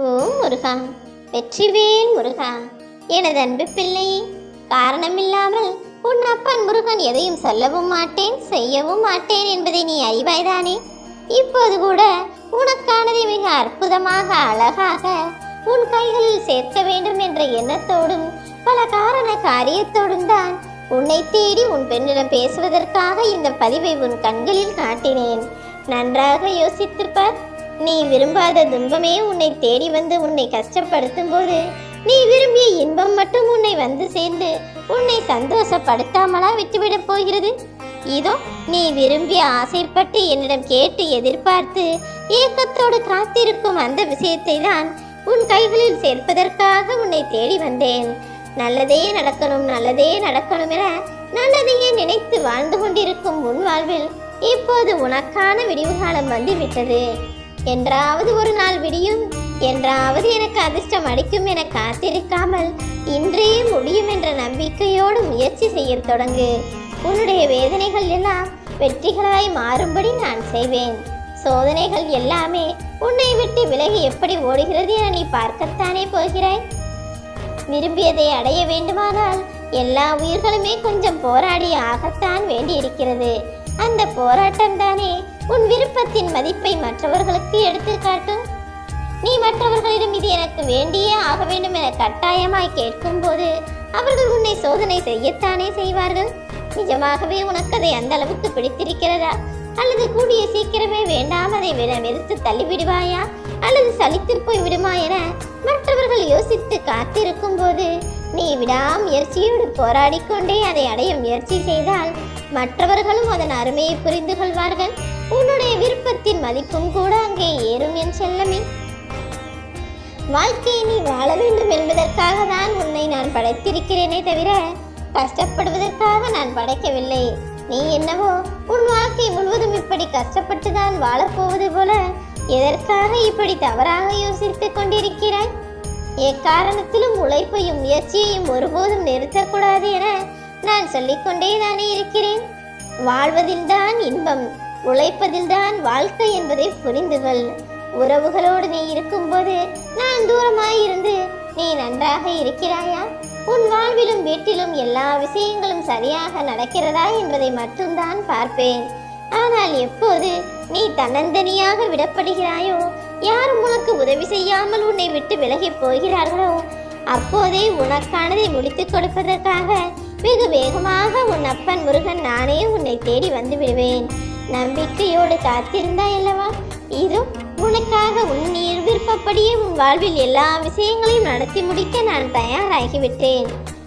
ஓ முருகா. வெற்றிவேல் முருகா. எனது அன்பு பிள்ளையே காரணமில்லாமல் உன் அப்பன் முருகன் எதையும் சொல்லவும் மாட்டேன் செய்யவும் மாட்டேன் என்பதை நீ அறிவாய்தானே? இப்போது கூட உனக்கானதை மிக அற்புதமாக அழகாக உன் கைகளில் சேர்க்க வேண்டும் என்ற எண்ணத்தோடும் பல காரண காரியத்தோடும் தான் உன்னை தேடி உன் பெண்ணிடம் பேசுவதற்காக இந்த பதிவை உன் கண்களில் காட்டினேன். நன்றாக யோசித்திருப்பார். நீ விரும்பாத துன்பமே உன்னை தேடி வந்து உன்னை கஷ்டப்படுத்தும் போது நீ விரும்பிய இன்பம் மட்டும் உன்னை வந்து சேர்ந்து உன்னை சந்தோஷப்படுத்தாமலா விட்டுவிடப் போகிறது? இதோ நீ விரும்பிய ஆசைப்பட்டு என்னிடம் கேட்டு எதிர்பார்த்து ஏக்கத்தோடு காத்திருக்கும் அந்த விஷயத்தை தான் உன் கைகளில் சேர்ப்பதற்காக உன்னை தேடி வந்தேன். நல்லதே நடக்கணும் நல்லதே நடக்கணும் என நல்லதையே நினைத்து வாழ்ந்து கொண்டிருக்கும் உன் வாழ்வில் இப்போது உனக்கான விடிவு காலம் வந்துவிட்டது. என்றாவது ஒரு நாள் விடியும் என்றாவது எனக்கு அதிர்ஷ்டம் அடிக்கும் என காத்திருக்காமல் இன்றே முடியும் என்ற நம்பிக்கையோடு முயற்சி செய்யத் தொடங்கு. உன்னுடைய வேதனைகள் எல்லாம் வெற்றிகளாய் மாறும்படி நான் செய்வேன். சோதனைகள் எல்லாமே உன்னை விட்டு விலகி எப்படி ஓடுகிறது என நீ பார்க்கத்தானே போகிறாய்? விரும்பியதை அடைய வேண்டுமானால் எல்லா உயிர்களுமே கொஞ்சம் போராடி ஆகத்தான் வேண்டியிருக்கிறது. அந்த போராட்டம் தானே உன் விருப்பத்தின் மதிப்பை மற்றவர்களுக்கு எடுத்து காட்டும்? நீ மற்றவர்களிடம் இது எனக்கு வேண்டியே ஆக வேண்டும் என கட்டாயமாய் கேட்கும்போது அவர்கள் உன்னை சோதனை செய்யத்தானே செய்வார்கள்? நிஜமாகவே உனக்கு அதை அந்த அளவுக்கு பிடித்திருக்கிறதா? அல்லது கூடிய சீக்கிரமே வேண்டாம் அதை விட வெறுத்து தள்ளிவிடுவாயா? அல்லது சலித்து போய் விடுமா என மற்றவர்கள் யோசித்து காத்திருக்கும் போது நீ விடாமுயற்சியோடு போராடிக்கொண்டே அதை அடைய முயற்சி செய்தால் மற்றவர்களும் அதன் அருமையை புரிந்து கொள்வார்கள். உன்னுடைய விருப்பத்தின் மதிப்பும் கூட அங்கே ஏறும் என் செல்லமே. வாழ்க்கையை நீ வாழ வேண்டும் என்பதற்காக தான் உன்னை நான் படைத்திருக்கிறேனே தவிர கஷ்டப்படுவதற்காக நான் படைக்கவில்லை. நீ என்னவோ உன் வாழ்க்கை முழுவதும் இப்படி கஷ்டப்பட்டு தான் வாழப்போவது போல எதற்காக இப்படி தவறாக யோசித்துக் கொண்டிருக்கிறாய்? எக்காரணத்திலும் உழைப்பையும் முயற்சியையும் ஒருபோதும் நிறுத்தக்கூடாது என நான் சொல்லிக்கொண்டே தானே இருக்கிறேன். வாழ்வதில்தான் இன்பம் உழைப்பதில்தான் வாழ்க்கை என்பதை புரிந்து கொள் உறவுகளோடு நீ இருக்கும்போது நான் தூரமாயிருந்து நீ நன்றாக இருக்கிறாயா? உன் வாழ்விலும் வீட்டிலும் எல்லா விஷயங்களும் சரியாக நடக்கிறதா என்பதை மட்டும்தான் பார்ப்பேன். ஆனால் எப்போது நீ தன்னந்தனியாக விடப்படுகிறாயோ யாரும் உனக்கு உதவி செய்யாமல் உன்னை விட்டு விலகிப் போகிறார்களோ? அப்போதே உனக்கானதை முடித்துக் கொடுப்பதற்காக வெகு வேகமாக உன் அப்பன் முருகன் நானே உன்னை தேடி வந்து விடுவேன். நம்பிக்கையோடு காத்திருந்தாய் அல்லவா? இதோ உனக்காக உன் நீர் விருப்பப்படியே உன் வாழ்வில் எல்லா விஷயங்களையும் நடத்தி முடிக்க நான் தயாராகிவிட்டேன்.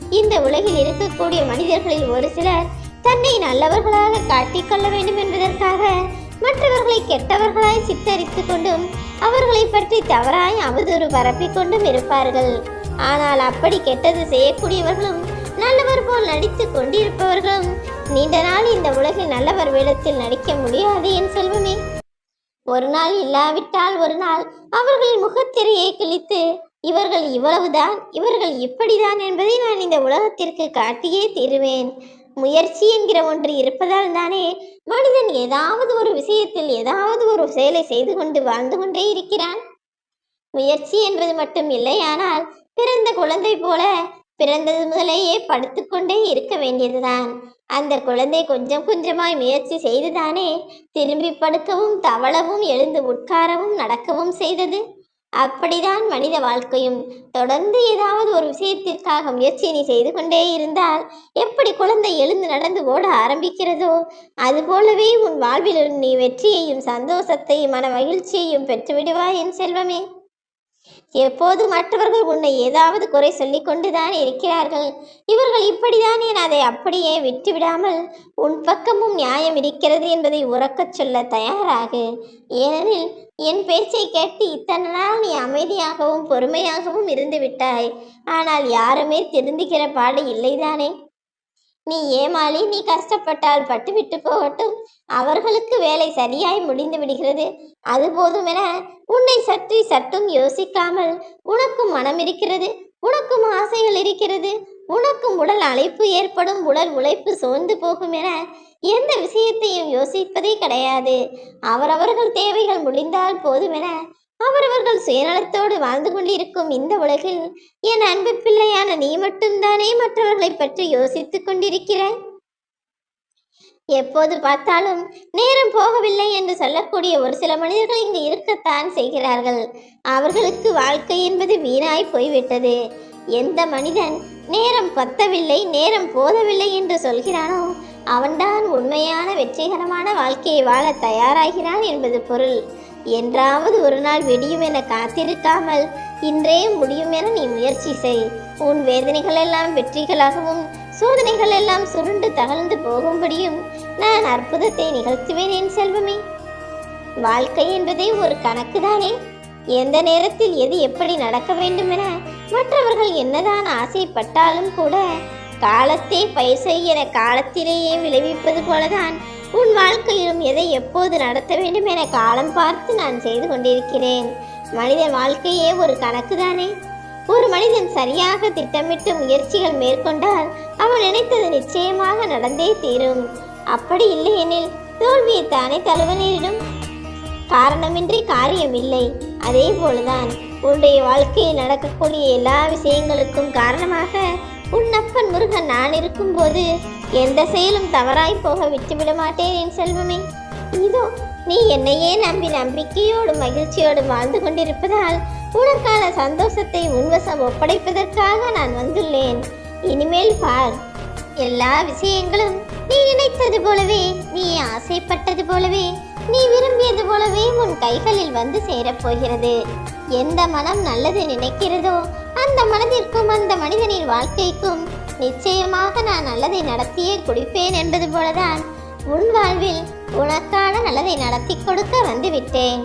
இந்த உலகில் இருக்கக்கூடிய மனிதர்களில் ஒரு சிலர் தன்னை நல்லவர்களாக காட்டிக்கொள்ள வேண்டும் என்பதற்காக மற்றவர்களை கெட்டவர்களாய் சித்தரித்து கொண்டும் அவர்களை பற்றி தவறாய் அவதூறு பரப்பிக் கொண்டும் இருப்பார்கள். ஆனால் அப்படி கெட்டது செய்யக்கூடியவர்களும் நல்லவர் போல் நடித்து கொண்டிருப்பவர்களும் நீண்ட நாள் இந்த உலகில் நல்லவர் வேடத்தில் நடிக்க முடியாது என் செல்வமே. ஒரு நாள் இல்லாவிட்டால் ஒரு நாள் அவர்களின் முகத்திரையை கிழித்து இவர்கள் இவ்வளவுதான் இவர்கள் இப்படிதான் என்பதை நான் இந்த உலகத்திற்கு காட்டியே தீருவேன். முயற்சி என்கிற ஒன்று இருப்பதால் தானே மனிதன் ஏதாவது ஒரு விஷயத்தில் ஏதாவது ஒரு செயலை செய்து கொண்டு வாழ்ந்து கொண்டே இருக்கிறான். முயற்சி என்பது மட்டும் இல்லையானால் பிறந்த குழந்தை போல பிறந்தது முதலேயே படுத்துக்கொண்டே இருக்க வேண்டியதுதான். அந்த குழந்தை கொஞ்சம் கொஞ்சமாய் முயற்சி செய்துதானே திரும்பி படுக்கவும் தவளவும் எழுந்து உட்காரவும் நடக்கவும் செய்தது. அப்படிதான் மனித வாழ்க்கையும். தொடர்ந்து ஏதாவது ஒரு விஷயத்திற்காக முயற்சி நீ செய்து கொண்டே இருந்தால் எப்படி குழந்தை எழுந்து நடந்து ஓட ஆரம்பிக்கிறதோ அதுபோலவே உன் வாழ்விலும் நீ வெற்றியையும் சந்தோஷத்தையும் மன மகிழ்ச்சியையும் பெற்றுவிடுவாய் என் செல்வமே. எப்போது மற்றவர்கள் உன்னை ஏதாவது குறை சொல்லிக் கொண்டுதான் இருக்கிறார்கள்? இவர்கள் இப்படிதான் என் அதை அப்படியே விட்டுவிடாமல் உன் பக்கமும் நியாயம் இருக்கிறது என்பதை உறக்கச் சொல்ல தயாராகு. ஏனெனில் என் பேச்சை கேட்டு இத்தனை நாள் நீ அமைதியாகவும் பொறுமையாகவும் இருந்து விட்டாய். ஆனால் யாருமே திருந்துகிற பாடு இல்லைதானே? நீ ஏமாளி நீ கஷ்டப்பட்டால் பட்டு விட்டு போகட்டும். அவர்களுக்கு வேலை சரியாய் முடிந்து விடுகிறது. அது போதுமென உன்னை சற்றி சற்றும் யோசிக்காமல் உனக்கும் மனம் இருக்கிறது உனக்கும் ஆசைகள் இருக்கிறது. உனக்கும் உடல் அழைப்பு ஏற்படும் உடல் உழைப்பு சோர்ந்து போகும் என எந்த விஷயத்தையும் யோசிப்பதே கிடையாது. அவரவர்கள் தேவைகள் முடிந்தால் போதுமென அவரவர்கள் சுயநலத்தோடு வாழ்ந்து கொண்டிருக்கும் இந்த உலகில் என் அன்பு பிள்ளையான நீ மட்டும்தானே மற்றவர்களை பற்றி யோசித்துக் கொண்டிருக்கிறாய்? எப்போது பார்த்தாலும் நேரம் போகவில்லை என்று சொல்லக்கூடிய ஒரு சில மனிதர்கள் இங்கு இருக்கத்தான் செய்கிறார்கள். அவர்களுக்கு வாழ்க்கை என்பது வீணாய் போய்விட்டது. எந்த மனிதன் நேரம் பத்தவில்லை நேரம் போதவில்லை என்று சொல்கிறானோ அவன்தான் உண்மையான வெற்றிகரமான வாழ்க்கையை வாழ தயாராகிறான் என்பது பொருள். என்றாவது ஒரு நாள் வெடியும் என காத்திருக்காமல் இன்றே முடியும் என நீ முயற்சி செய். உன் வேதனைகள் எல்லாம் வெற்றிகளாகவும் சோதனைகள் எல்லாம் சுருண்டு தகழ்ந்து போகும்படியும் நான் அற்புதத்தை நிகழ்த்துவேன் என் செல்வமே. வாழ்க்கை என்பதே ஒரு கணக்குதானே? எந்த நேரத்தில் எது எப்படி நடக்க வேண்டுமென மற்றவர்கள் என்னதான் ஆசைப்பட்டாலும் கூட காலத்தை பயிர் என காலத்திலேயே விளைவிப்பது போலதான் உன் வாழ்க்கையிலும் எதை எப்போது நடத்த வேண்டும் என காலம் பார்த்து நான் செய்து கொண்டிருக்கிறேன். மனித வாழ்க்கையே ஒரு கணக்கு தானே ஒரு மனிதன் சரியாக திட்டமிட்டு முயற்சிகள் மேற்கொண்டால் அவன் நினைத்தது நிச்சயமாக நடந்தே தீரும். அப்படி இல்லையெனில் தோல்வியை தானே தழுவ நேரிடும்? காரணமின்றி காரியம் இல்லை அதே போலதான் உன்னுடைய வாழ்க்கையில் நடக்கக்கூடிய எல்லா விஷயங்களுக்கும் காரணமாக உன் அப்பன் முருகன் நான் இருக்கும்போது எந்த செயலும் தவறாய் போக விட்டுவிட மாட்டேன் என் செல்வமே. இதோ நீ என்னையே நம்பி நம்பிக்கையோடு மகிழ்ச்சியோடு வாழ்ந்து கொண்டிருப்பதால் உனக்கான சந்தோஷத்தை உன்வசம் ஒப்படைப்பதற்காக நான் வந்துள்ளேன். இனிமேல் பார் எல்லா விஷயங்களும் நீ நினைத்தது போலவே நீ ஆசைப்பட்டது போலவே நீ விரும்பியது போலவே உன் கைகளில் வந்து சேரப்போகிறது எந்த மனம் நல்லது நினைக்கிறதோ அந்த மனதிற்கும் அந்த மனிதனின் வாழ்க்கைக்கும் நிச்சயமாக நான் நல்லதை நடத்தியே குடிப்பேன் என்பது போலதான் உன் வாழ்வில் உனக்கான நல்லதை நடத்தி கொடுக்க வந்துவிட்டேன்.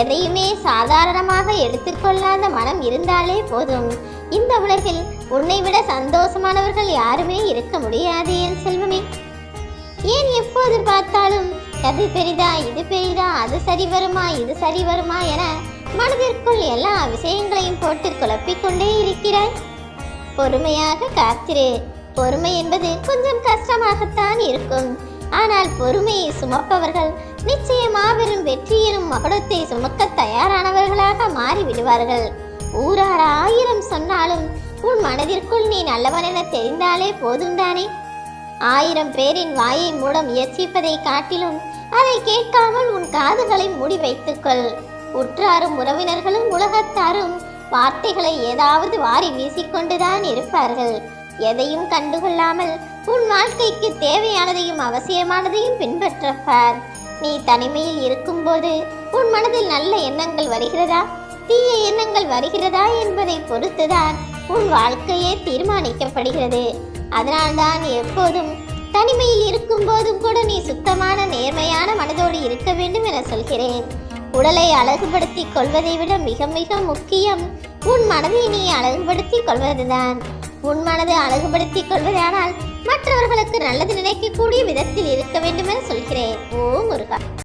எதையுமே சாதாரணமாக எடுத்துக்கொள்ளாத மனம் இருந்தாலே போதும். இந்த உலகில் உன்னை விட சந்தோஷமானவர்கள் யாருமே இருக்க முடியாது என் செல்வமே. ஏன் எப்போது பார்த்தாலும் அது பெரிதா இது பெரிதா அது சரி வருமா இது சரி வருமா என மனதிற்குள் எல்லா விஷயங்களையும் போட்டு குழப்பிக்கொண்டே இருக்கிறாய். பொறுமையாக காத்திரு பொறுமை என்பது கொஞ்சம் கஷ்டமாகத்தான் இருக்கும். ஆனால் பொறுமையை சுமப்பவர்கள் நிச்சயம் மாபெரும் வெற்றியிலும் மகுடத்தை சுமக்க தயாரானவர்களாக மாறிவிடுவார்கள். ஊரார் ஆயிரம் சொன்னாலும் உன் மனதிற்குள் நீ நல்லவன் என தெரிந்தாலே போதும் தானே? ஆயிரம் பேரின் வாயை மூட முயற்சிப்பதை காட்டிலும் அதை கேட்காமல் உன் காதுகளை மூடி வைத்துக்கொள். உற்றாரும் உறவினர்களும் உலகத்தாரும் வார்த்தைகளை ஏதாவது வாரி வீசிக்கொண்டுதான் இருப்பார்கள். எதையும் கண்டுகொள்ளாமல் உன் வாழ்க்கைக்கு தேவையானதையும் அவசியமானதையும் பின்பற்றப்பார். நீ தனிமையில் இருக்கும்போது உன் மனதில் நல்ல எண்ணங்கள் வருகிறதா? தீய எண்ணங்கள் வருகிறதா என்பதை பொறுத்துதான் உன் வாழ்க்கையே தீர்மானிக்கப்படுகிறது. அதனால்தான் எப்போதும் தனிமையில் இருக்கும் போதும் கூட நீ சுத்தமான நேர்மையான மனதோடு இருக்க வேண்டும் என சொல்கிறேன். உடலை அழகுபடுத்திக் கொள்வதை விட மிக மிக முக்கியம். உன் மனதை நீ அழகுபடுத்திக் கொள்வதுதான். உன் மனதை அழகுபடுத்திக் கொள்வதானால் மற்றவர்களுக்கு நல்லது நினைக்கக்கூடிய விதத்தில் இருக்க வேண்டும் என சொல்கிறேன். ஓ முருகா.